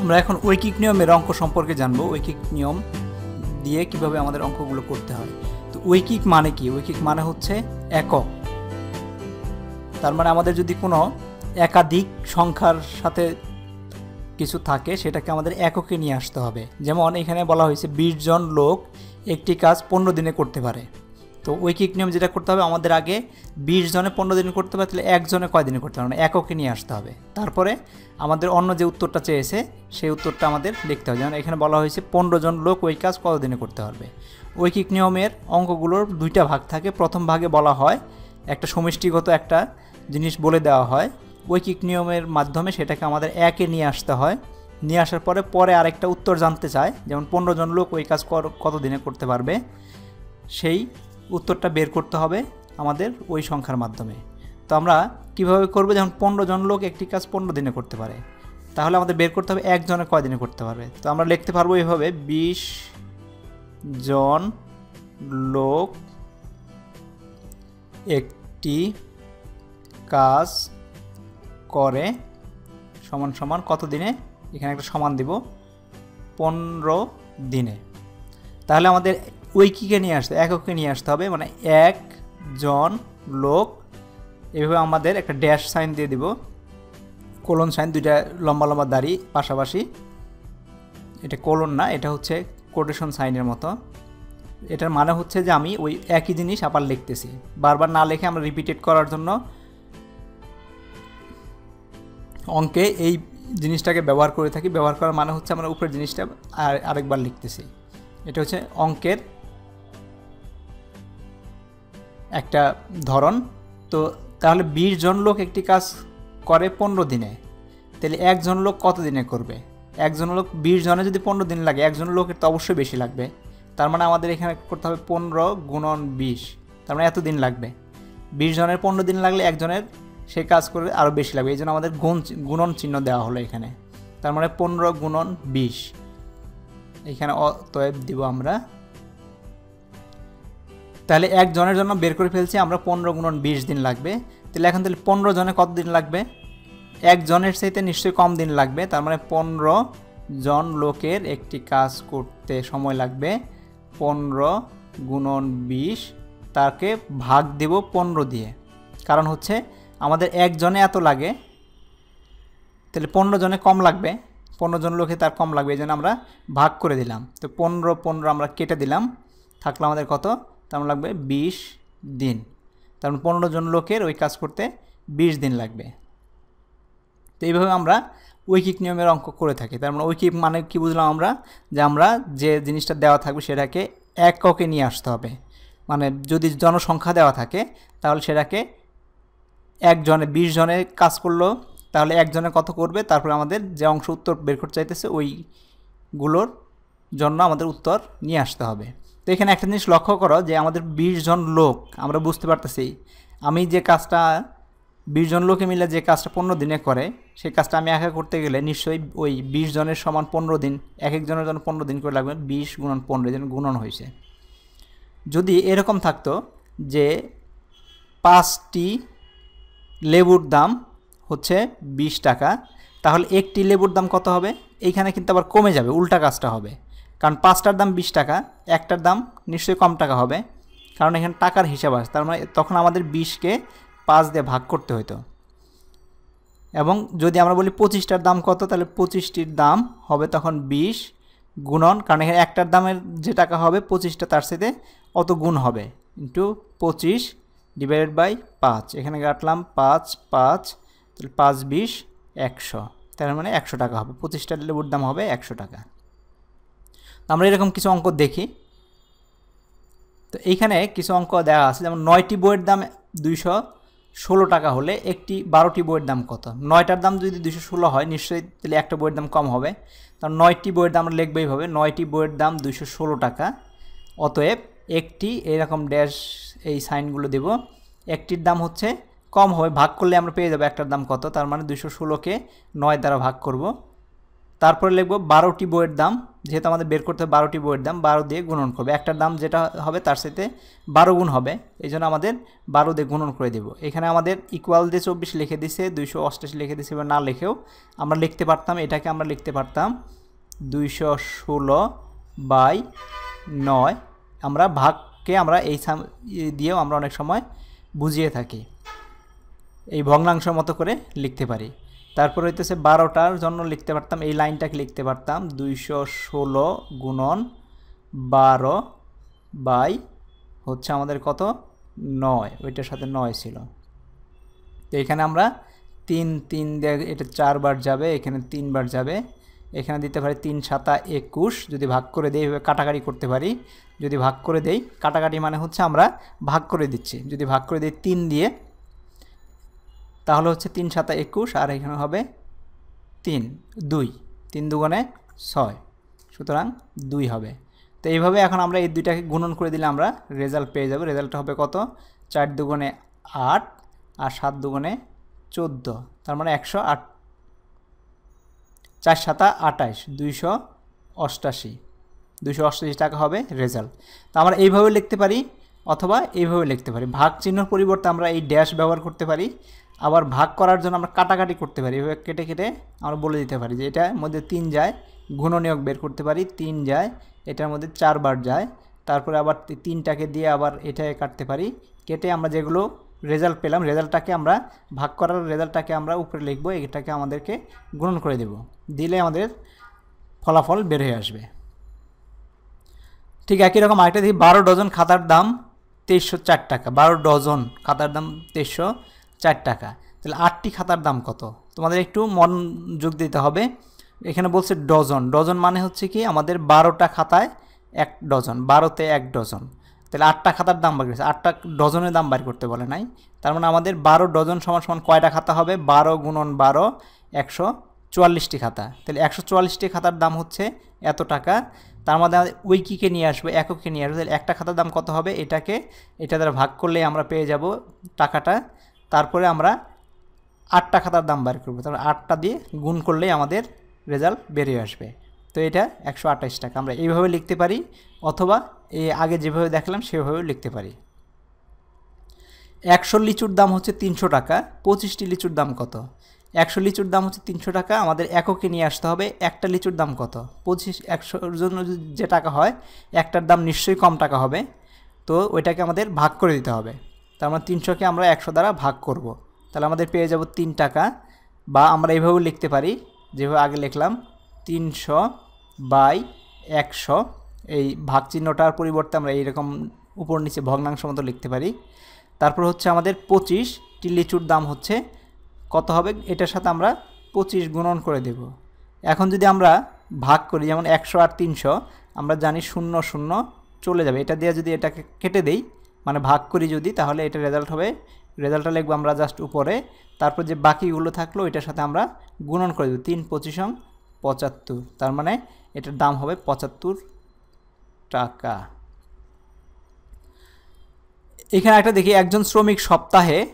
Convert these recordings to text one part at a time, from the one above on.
আমরা এখন ঐকিক নিয়মের অঙ্ক সম্পর্কে জানব। ঐকিক নিয়ম দিয়ে কীভাবে আমাদের অঙ্কগুলো করতে হয়। তো ঐকিক মানে কি? ঐকিক মানে হচ্ছে একক। তার মানে আমাদের যদি কোনো একাধিক সংখ্যার সাথে কিছু থাকে, সেটাকে আমাদের এককে নিয়ে আসতে হবে। যেমন এখানে বলা হয়েছে, বিশ জন লোক একটি কাজ পনেরো দিনে করতে পারে। তো ঐকিক নিয়ম যেটা করতে হবে, আমাদের আগে বিশ জনে পনেরো দিনে করতে পারে তাহলে একজনে কয় দিনে করতে হবে? না এককে নিয়ে আসতে হবে। তারপরে আমাদের অন্য যে উত্তরটা চেয়েছে, সেই উত্তরটা আমাদের লিখতে হবে। যেমন এখানে বলা হয়েছে, পনেরো জন লোক ওই কাজ কত দিনে করতে পারবে? ঐকিক নিয়মের অঙ্কগুলোর দুইটা ভাগ থাকে। প্রথম ভাগে বলা হয়, একটা সমষ্টিগত একটা জিনিস বলে দেওয়া হয়। ঐকিক নিয়মের মাধ্যমে সেটাকে আমাদের একে নিয়ে আসতে হয়। নিয়ে আসার পরে পরে আরেকটা উত্তর জানতে চায়, যেমন পনেরো জন লোক ওই কাজ কত দিনে করতে পারবে? সেই উত্তরটা বের করতে হবে আমাদের ওই সংখ্যার মাধ্যমে। তো আমরা কীভাবে করব? যেমন পনেরো জন লোক একটি কাজ পনেরো দিনে করতে পারে। তাহলে আমাদের বের করতে হবে একজনে কয় দিনে করতে পারবে? তো আমরা লিখতে পারব এইভাবে বিশ জন লোক একটি কাজ করে সমান সমান কত দিনে? এখানে একটা সমান দিব, পনেরো দিনে। তাহলে আমাদের ঐকিকে নিয়ে আসতে, এককে নিয়ে আসতে হবে। মানে এক জন লোক এভাবে আমাদের একটা ড্যাশ সাইন দিয়ে দিব। কোলন সাইন, দুইটা লম্বা লম্বা দাড়ি পাশাপাশি। এটা কোলন না, এটা হচ্ছে কোটেশন সাইনের মতো। এটার মানে হচ্ছে যে আমি ওই একই জিনিস আবার লিখতেছি। বারবার না লিখে আমরা রিপিটেড করার জন্য অঙ্কে এই জিনিসটাকে ব্যবহার করে থাকি। ব্যবহার করার মানে হচ্ছে আমরা উপরের জিনিসটা আর আরেকবার লিখতেছি। এটা হচ্ছে অঙ্কের একটা ধরন। তো তাহলে বিশ জন লোক একটি কাজ করে পনেরো দিনে। তাহলে একজন লোক কত দিনে করবে? একজন লোক বিশ জনে যদি পনেরো দিন লাগে একজন লোকের তো অবশ্যই বেশি লাগবে। তার মানে আমাদের এখানে করতে হবে পনেরো গুণন বিশ। তার মানে এত দিন লাগবে। বিশ জনের পনেরো দিন লাগলে একজনের সে কাজ করে আরও বেশি লাগবে। এই জন্য আমাদের গুণ গুণন চিহ্ন দেওয়া হলো এখানে। তার মানে পনেরো গুণন বিশ। এখানে অতএব দিব আমরা তাহলে একজনের জন্য বের করে ফেলছি, আমরা পনেরো গুণন বিশ দিন লাগবে। তাহলে এখন তাহলে পনেরো জনে কত দিন লাগবে? একজনের চাইতে নিশ্চয়ই কম দিন লাগবে, তার মানে পনেরো জন লোকের একটি কাজ করতে সময় লাগবে। পনেরো গুণন বিশ, তাকে ভাগ দেব পনেরো দিয়ে। কারণ হচ্ছে আমাদের একজনে এত লাগে, তাহলে পনেরো জনে কম লাগবে, পনেরো জন লোকে তার কম লাগবে, এই জন্য আমরা ভাগ করে দিলাম। তো পনেরো পনেরো আমরা কেটে দিলাম, থাকল আমাদের কত? তার লাগবে বিশ দিন। তার মানে পনেরো জন লোকের ওই কাজ করতে বিশ দিন লাগবে। তো এইভাবে আমরা ঐকিক নিয়মের অঙ্ক করে থাকি। তার মানে ঐকিক মানে কি বুঝলাম আমরা? যে আমরা যে জিনিসটা দেওয়া থাকবে সেটাকে এককে নিয়ে আসতে হবে। মানে যদি জনসংখ্যা দেওয়া থাকে, তাহলে সেটাকে একজনে, বিশ জনে কাজ করল, তাহলে একজনে কত করবে? তারপরে আমাদের যে অংশ উত্তর বের করতে চাইতেছে, ওইগুলোর জন্য আমাদের উত্তর নিয়ে আসতে হবে। তো এখানে একটা জিনিস লক্ষ্য করো যে আমাদের বিশ জন লোক, আমরা বুঝতে পারতেছি। আমি যে কাজটা, বিশ জন লোকে মিলে যে কাজটা পনেরো দিনে করে সেই কাজটা আমি একা করতে গেলে নিশ্চয়ই ওই বিশ জনের সমান পনেরো দিন এক একজনের জন্য পনেরো দিন করে লাগবে, বিশ গুণন পনেরো জন গুণন হয়েছে। যদি এরকম থাকতো যে পাঁচটি লেবুর দাম হচ্ছে বিশ টাকা, তাহলে একটি লেবুর দাম কত হবে? এইখানে কিন্তু আবার কমে যাবে, উল্টা কাজটা হবে। কারণ পাঁচটার দাম বিশ টাকা, একটার দাম নিশ্চয়ই কম টাকা হবে। কারণ এখানে টাকার হিসাব আছে, তার মানে তখন আমাদের বিশকে পাঁচ দিয়ে ভাগ করতে হতো এবং যদি আমরা বলি পঁচিশটার দাম কত, তাহলে পঁচিশটির দাম হবে তখন বিশ গুণন, কারণ এখানে একটার দামের যে টাকা হবে, পঁচিশটা তার সাথে অত গুণ হবে। ইন্টু পঁচিশ ডিভাইডেড বাই পাঁচ, এখানে কাটলাম পাঁচ পাঁচ, তাহলে পাঁচ, বিশ, একশো, তার মানে একশো টাকা হবে। পঁচিশটা লেবুর দাম হবে একশো টাকা। আমরা এরকম কিছু অঙ্ক দেখি। তো এইখানে কিছু অঙ্ক দেওয়া আছে, যেমন নয়টি বইয়ের দাম দুইশো ষোলো টাকা হলে একটি বারোটি বইয়ের দাম কত? নয়টার দাম যদি দুশো ষোলো হয়, নিশ্চয়ই তাহলে একটা বইয়ের দাম কম হবে। কারণ নয়টি বইয়ের দাম আমরা লিখব এইভাবে, নয়টি বইয়ের দাম দুশো ষোলো টাকা। অতএব একটি এরকম ড্যাশ এই সাইনগুলো দেব, একটির দাম হচ্ছে কম হবে, ভাগ করলে আমরা পেয়ে যাব একটার দাম কত? তার মানে দুশো ষোলোকে নয় দ্বারা ভাগ করব। তারপরে লিখব বারোটি বইয়ের দাম যেহেতু আমাদের বের করতে হবে বারোটি বইয়ের দাম, বারো দিয়ে গুণন করবে। একটার দাম যেটা হবে তার সাথে বারো গুণ হবে। এই জন্য আমাদের বারো দিয়ে গুণন করে দেব। এখানে আমাদের ইকুয়াল দিয়ে চব্বিশ লিখে দিছে, দুইশো অষ্টাশি লিখে দিছে, এবার না লিখেও আমরা লিখতে পারতাম, এটাকে আমরা লিখতে পারতাম দুইশো ষোলো বাই নয়। আমরা ভাগকে আমরা এই সাম দিয়েও আমরা অনেক সময় বুঝিয়ে থাকি। এই ভগ্নাংশ মতো করে লিখতে পারি। তারপর হইতেছে বারোটার জন্য লিখতে পারতাম, এই লাইনটাকে লিখতে পারতাম, দুইশো ষোলো গুণন বারো বাই হচ্ছে আমাদের কত? নয়, ওইটার সাথে নয় ছিল। তো এখানে আমরা তিন তিন দিয়ে এটা চারবার যাবে, এখানে তিনবার যাবে, এখানে দিতে পারি তিন সাতা একুশ, যদি ভাগ করে দেই, এভাবে কাটাকাটি করতে পারি, যদি ভাগ করে দেই, কাটাকাটি মানে হচ্ছে আমরা ভাগ করে দিচ্ছি, যদি ভাগ করে দিই তিন দিয়ে তাহলে হচ্ছে তিন সাতা একুশ, আর এখানে হবে তিন, দুই। তিন দুগুণে ছয়। সুতরাং দুই হবে। তো এইভাবে এখন আমরা এই দুইটাকে গুণন করে দিলে আমরা রেজাল্ট পেয়ে যাব। রেজাল্টটা হবে কত? চার দুগুণে আট আর সাত দুগুণে চোদ্দ। তার মানে একশো আট চার সাতা আটাইশ, দুইশো অষ্টাশি। দুইশো অষ্টাশি টাকা হবে রেজাল্ট। তো আমরা এইভাবে লিখতে পারি অথবা এইভাবে লিখতে পারি। ভাগ চিহ্নর পরিবর্তে আমরা এই ড্যাশ ব্যবহার করতে পারি। আবার ভাগ করার জন্য আমরা কাটাকাটি করতে পারি। এভাবে কেটে কেটে আমরা বলে দিতে পারি যে এটার মধ্যে তিন যায় গুণনীয়ক বের করতে পারি, তিন যায়, এটার মধ্যে চারবার যায়। তারপরে আবার তিনটাকে দিয়ে আবার এটাকে কাটতে পারি। কেটে আমরা যেগুলো রেজাল্ট পেলাম রেজাল্টটাকে আমরা ভাগ করার রেজাল্টটাকে আমরা উপরে লিখব, এটাকে আমাদেরকে গুণন করে দেব। দিলে আমাদের ফলাফল বের হয়ে আসবে। ঠিক একই রকম আরেকটা দেখি, বারো ডজন খাতার দাম তেইশশো চার টাকা। বারো ডজন খাতার দাম তেইশশো চার টাকা। তাহলে আটটি খাতার দাম কত? তোমাদের একটু মনোযোগ দিতে হবে। এখানে বলছে ডজন। ডজন মানে হচ্ছে কি আমাদের বারোটা খাতায় এক ডজন, বারোতে এক ডজন। তাহলে আটটা খাতার দাম বার করেছে। আটটা ডজনের দাম বার করতে বলে নাই। তার মানে আমাদের বারো ডজন সমান সমান কয়টা খাতা হবে? বারো গুণন বারো, একশো চুয়াল্লিশটি খাতা। তাহলে একশো চুয়াল্লিশটি খাতার দাম হচ্ছে এত টাকা। তার মধ্যে আমাদের উইকিকে নিয়ে আসবে, এককে নিয়ে আসবে। তাহলে একটা খাতার দাম কত হবে? এটাকে, এটা দ্বারা ভাগ করলে আমরা পেয়ে যাব টাকাটা। তারপরে আমরা আটটা খাতার দাম বার করব। তারপর আটটা দিয়ে গুণ করলেই আমাদের রেজাল্ট বেরিয়ে আসবে। তো এটা একশো আঠাশ টাকা। আমরা এইভাবে লিখতে পারি অথবা এই আগে যেভাবে দেখলাম সেভাবেও লিখতে পারি। একশো লিচুর দাম হচ্ছে তিনশো টাকা। পঁচিশটি লিচুর দাম কত? একশো লিচুর দাম হচ্ছে তিনশো টাকা। আমাদের এককে নিয়ে আসতে হবে একটা লিচুর দাম কত? পঁচিশ একশোর জন্য যে টাকা হয়, একটার দাম নিশ্চয়ই কম টাকা হবে। তো ওইটাকে আমাদের ভাগ করে দিতে হবে। তার মানে তিনশোকে আমরা একশো দ্বারা ভাগ করব। তাহলে আমাদের পেয়ে যাব তিন টাকা বা আমরা এইভাবেও লিখতে পারি, যেভাবে আগে লিখলাম, তিনশো বাই একশো, এই ভাগ চিহ্নটার পরিবর্তে আমরা এইরকম উপর নিচে ভগ্নাংশ মতো লিখতে পারি। তারপর হচ্ছে আমাদের পঁচিশটি লিচুর দাম হচ্ছে কত হবে? এটার সাথে আমরা পঁচিশ গুণন করে দেব। এখন যদি আমরা ভাগ করি, যেমন একশো আর তিনশো, আমরা জানি শূন্য শূন্য চলে যাবে। এটা দিয়ে যদি এটাকে কেটে দেই মানে ভাগ করি যদি, তাহলে এটা রেজাল্ট হবে। রেজাল্টটা লিখব আমরা জাস্ট উপরে। তারপর যে বাকিগুলো থাকল এটার সাথে আমরা গুণন করে দেবো। তিন পঁচিশং পঁচাত্তর। তার মানে এটার দাম হবে পঁচাত্তর টাকা। এখানে একটা দেখি, একজন শ্রমিক সপ্তাহে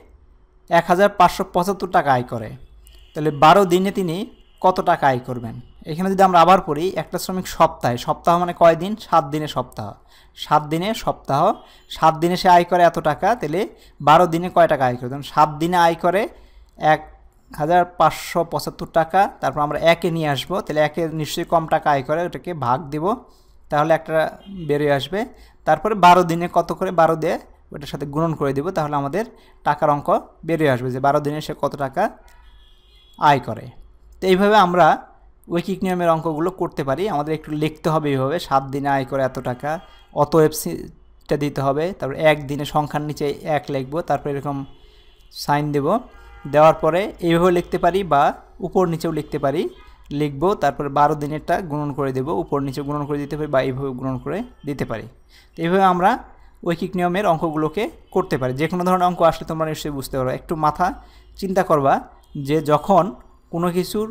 এক হাজার পাঁচশো পঁচাত্তর টাকা আয় করে। তাহলে বারো দিনে তিনি কত টাকা আয় করবেন? এখানে যদি আমরা আবার পড়ি, একটা শ্রমিক সপ্তাহে, সপ্তাহ মানে কয় দিন? সাত দিনে সপ্তাহ। সাত দিনে সপ্তাহ। সাত দিনে সে আয় করে এত টাকা, তাহলে বারো দিনে কয় টাকা আয় করে? তখন সাত দিনে আয় করে এক হাজার পাঁচশো পঁচাত্তর টাকা, তারপর আমরা একে নিয়ে আসব, তাহলে একে নিশ্চয়ই কম টাকা আয় করে, ওটাকে ভাগ দেব, তাহলে একটা বেরিয়ে আসবে। তারপরে বারো দিনে কত করে? বারো দিয়ে ওটার সাথে গুণন করে দেব, তাহলে আমাদের টাকার অঙ্ক বেরিয়ে আসবে যে বারো দিনে সে কত টাকা আয় করে। তো এইভাবে আমরা ঐকিক নিয়মের অঙ্কগুলো করতে পারি। আমাদের একটু লিখতে হবে এইভাবে, সাত দিনে আয় করে এত টাকা। অত এফসিটা দিতে হবে, তারপর এক দিনে সংখ্যার নিচে এক লিখব, তারপর এরকম সাইন দেব। দেওয়ার পরে এইভাবে লিখতে পারি বা উপর নিচেও লিখতে পারি। লিখব, তারপরে বারো দিনেরটা গুণন করে দেব, উপর নিচে গুণন করে দিতে পারি বা এইভাবে গুণন করে দিতে পারি। তো এইভাবে আমরা ঐকিক নিয়মের অঙ্কগুলোকে করতে পারি। যে কোনো ধরনের অঙ্ক আসলে তোমরা নিশ্চয়ই বুঝতে পারো একটু মাথা চিন্তা করবা যে যখন কোনো কিছুর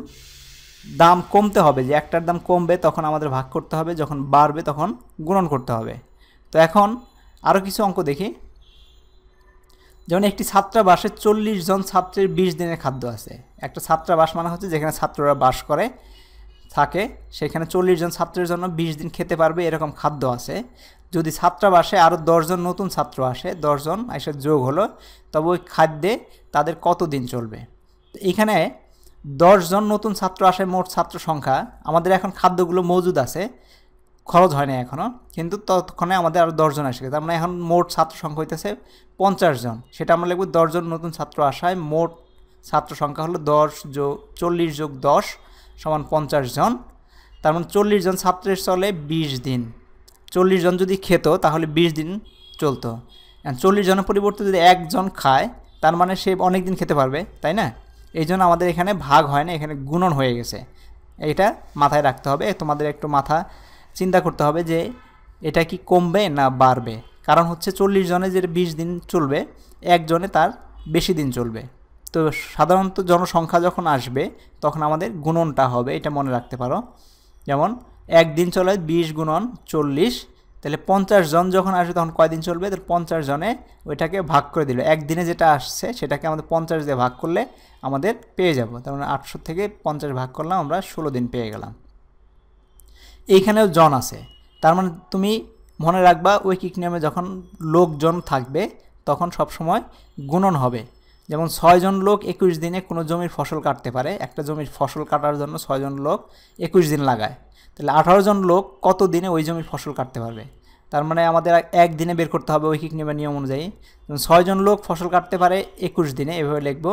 দাম কমতে হবে, যে একটার দাম কমবে তখন আমাদের ভাগ করতে হবে, যখন বাড়বে তখন গুণন করতে হবে। তো এখন আরও কিছু অঙ্ক দেখি। যেমন একটি ছাত্রাবাসে চল্লিশ জন ছাত্রের বিশ দিনের খাদ্য আছে। একটা ছাত্রাবাস মানে হচ্ছে যেখানে ছাত্ররা বাস করে, থাকে, সেখানে চল্লিশ জন ছাত্রের জন্য বিশ দিন খেতে পারবে, এরকম খাদ্য আছে। যদি ছাত্রাবাসে আরও দশজন নতুন ছাত্র আসে দশজন এসে যোগ হলো, তবে ওই খাদ্যে তাদের কত দিন চলবে এখানে দশজন নতুন ছাত্র আসে, মোট ছাত্র সংখ্যা। আমাদের এখন খাদ্যগুলো মজুদ আছে, খরচ হয় না এখনও কিন্তু ততক্ষণে আমাদের আরও দশজন আসে। তার মানে এখন মোট ছাত্র সংখ্যা হইতেছে পঞ্চাশ জন সেটা আমরা লিখব দশজন নতুন ছাত্র আসায় মোট ছাত্র সংখ্যা হলো দশ যোগ চল্লিশ যোগ দশ সমান পঞ্চাশ জন তার মানে চল্লিশ জন ছাত্রের চলে বিশ দিন। চল্লিশ জন যদি খেত, তাহলে বিশ দিন চলতো। চল্লিশ জনের পরিবর্তে যদি একজন খায়, তার মানে সে অনেক দিন খেতে পারবে, তাই না? এই জন্য আমাদের এখানে ভাগ হয় না, এখানে গুণন হয়ে গেছে। এটা মাথায় রাখতে হবে, তোমাদের একটু মাথা চিন্তা করতে হবে যে এটা কি কমবে না বাড়বে। কারণ হচ্ছে চল্লিশ জনে যে বিশ দিন চলবে একজনে তার বেশি দিন চলবে। তো সাধারণত জনসংখ্যা যখন আসবে, তখন আমাদের গুণনটা হবে, এটা মনে রাখতে পারো। যেমন একদিন চলে বিশ গুণন চল্লিশ তাহলে পঞ্চাশ জন যখন আসবে তখন কয়দিন চলবে? তাহলে পঞ্চাশ জনে ওইটাকে ভাগ করে দিল। একদিনে যেটা আসছে সেটাকে আমাদের পঞ্চাশ দিয়ে ভাগ করলে আমাদের পেয়ে যাব। তার মানে আটশো থেকে পঞ্চাশ ভাগ করলাম, আমরা ষোলো দিন পেয়ে গেলাম। এইখানেও জন আছে। তার মানে তুমি মনে রাখবা ঐকিক নিয়মে যখন লোকজন থাকবে, তখন সবসময় গুণন হবে। যেমন ছয়জন লোক একুশ দিনে কোনো জমির ফসল কাটতে পারে। একটা জমির ফসল কাটার জন্য ছয়জন লোক একুশ দিন লাগায়। তাহলে আঠারো জন লোক কত দিনে ওই জমির ফসল কাটতে পারবে? তার মানে আমাদের এক দিনে বের করতে হবে ঐকিক নিয়মের নিয়ম অনুযায়ী। ছয়জন লোক ফসল কাটতে পারে একুশ দিনে, এভাবে লিখব।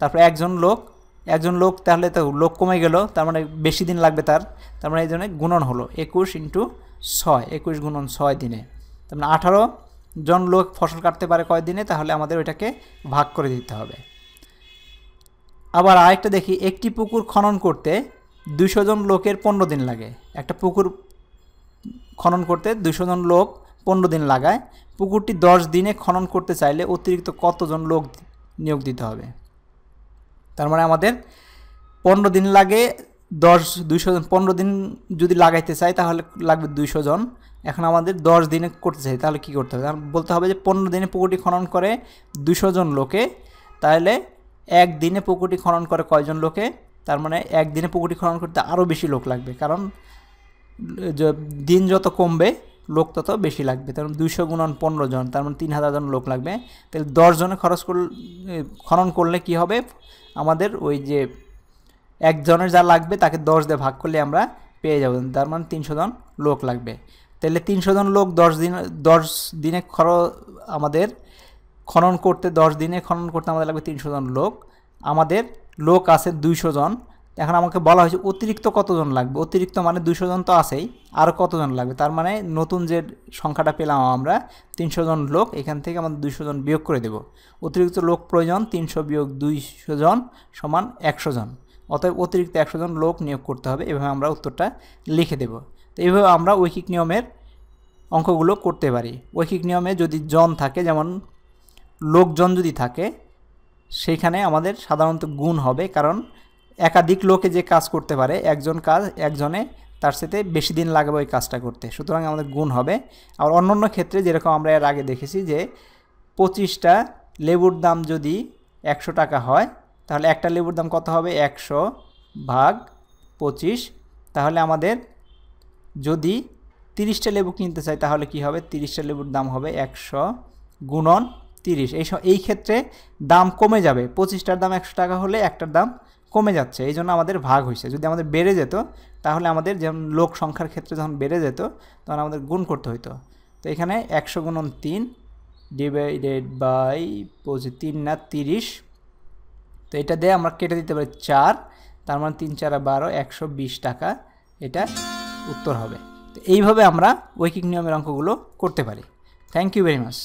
তারপরে একজন লোক একজন লোক তাহলে তো লোক কমে গেল, তার মানে বেশি দিন লাগবে তার। তার মানে এই জন্য গুণন হলো একুশ ইন্টু ছয়, একুশ গুণন ছয় দিনে। তার মানে আঠারো জন লোক ফসল কাটতে পারে কয় দিনে তাহলে আমাদের ওইটাকে ভাগ করে দিতে হবে। আবার আরেকটা দেখি, একটি পুকুর খনন করতে দুশো জন লোকের পনেরো দিন লাগে। একটা পুকুর খনন করতে দুশো জন লোক পনেরো দিন লাগায়। পুকুরটি দশ দিনে খনন করতে চাইলে অতিরিক্ত কতজন লোক নিয়োগ দিতে হবে? তার মানে আমাদের পনেরো দিন লাগে, দশ, দুইশো জন, পনেরো দিন যদি লাগাইতে চাই তাহলে লাগবে দুইশো জন। এখন আমাদের দশ দিনে করতে চাই, তাহলে কী করতে হবে? বলতে হবে যে পনেরো দিনে পুকুরটি খনন করে দুশো জন লোকে, তাহলে এক দিনে পুকুরটি খনন করে কয়জন লোকে? তার মানে একদিনে পুকুরটি খনন করতে আরও বেশি লোক লাগবে, কারণ দিন যত কমবে, লোক তত বেশি লাগবে। কারণ দুইশো গুণন পনেরো জন, তার মানে তিন হাজার জন লোক লাগবে। তাহলে দশ জনে খরচ করলে খনন করলে কি হবে? আমাদের ওই যে একজনের যা লাগবে, তাকে দশ দিয়ে ভাগ করলে আমরা পেয়ে যাব। তার মানে তিনশো জন লোক লাগবে। তাহলে তিনশো জন লোক দশ দিন, দশ দিনে খর, আমাদের খনন করতে, দশ দিনে খনন করতে আমাদের লাগবে তিনশো জন লোক। আমাদের লোক আছে দুইশো জন। এখন আমাকে বলা হয়েছে অতিরিক্ত কতজন লাগবে? অতিরিক্ত মানে দুশো জন তো আছেই আরও কতজন লাগবে? তার মানে নতুন যে সংখ্যাটা পেলাম আমরা, তিনশো জন লোক, এখান থেকে আমাদের দুইশো জন বিয়োগ করে দেব। অতিরিক্ত লোক প্রয়োজন, তিনশো বিয়োগ দুইশো জন সমান একশো জন। অতএব অতিরিক্ত একশো জন লোক নিয়োগ করতে হবে, এভাবে আমরা উত্তরটা লিখে দেব। তো এইভাবে আমরা ঐকিক নিয়মের অঙ্কগুলো করতে পারি। ঐকিক নিয়মে যদি জন থাকে, যেমন লোকজন যদি থাকে সেইখানে আমাদের সাধারণত গুণ হবে, কারণ একাধিক লোকে যে কাজ করতে পারে, একজন কাজ, একজনে তার সাথে বেশি দিন লাগবে ওই কাজটা করতে। সুতরাং আমাদের গুণ হবে। আর অন্য অন্য ক্ষেত্রে যেরকম আমরা এর আগে দেখেছি যে পঁচিশটা লেবুর দাম যদি একশো টাকা হয়, তাহলে একটা লেবুর দাম কত হবে? একশো ভাগ পঁচিশ। তাহলে আমাদের যদি তিরিশটা লেবু কিনতে চাই, তাহলে কি হবে? তিরিশটা লেবুর দাম হবে একশো গুণন তিরিশ। এই এই ক্ষেত্রে দাম কমে যাবে। পঁচিশটার দাম একশো টাকা হলে একটার দাম কমে যাচ্ছে। এই জন্য আমাদের ভাগ হয়েছে যদি আমাদের বেড়ে যেত, তাহলে আমাদের যেমন লোক সংখ্যার ক্ষেত্রে যখন বেড়ে যেত, তখন আমাদের গুণ করতে হইতো। তো এখানে একশো গুণন তিন ডিভাইডেড বাই পঁচিশ, তিন না তিরিশ। তো এটা দিয়ে আমরা কেটে দিতে পারি চার। তার মানে তিন, চার বারো, একশো বিশ টাকা। এটা উত্তর হবে। তো এইভাবে আমরা ঐকিক নিয়মের অঙ্কগুলো করতে পারি। Thank you very much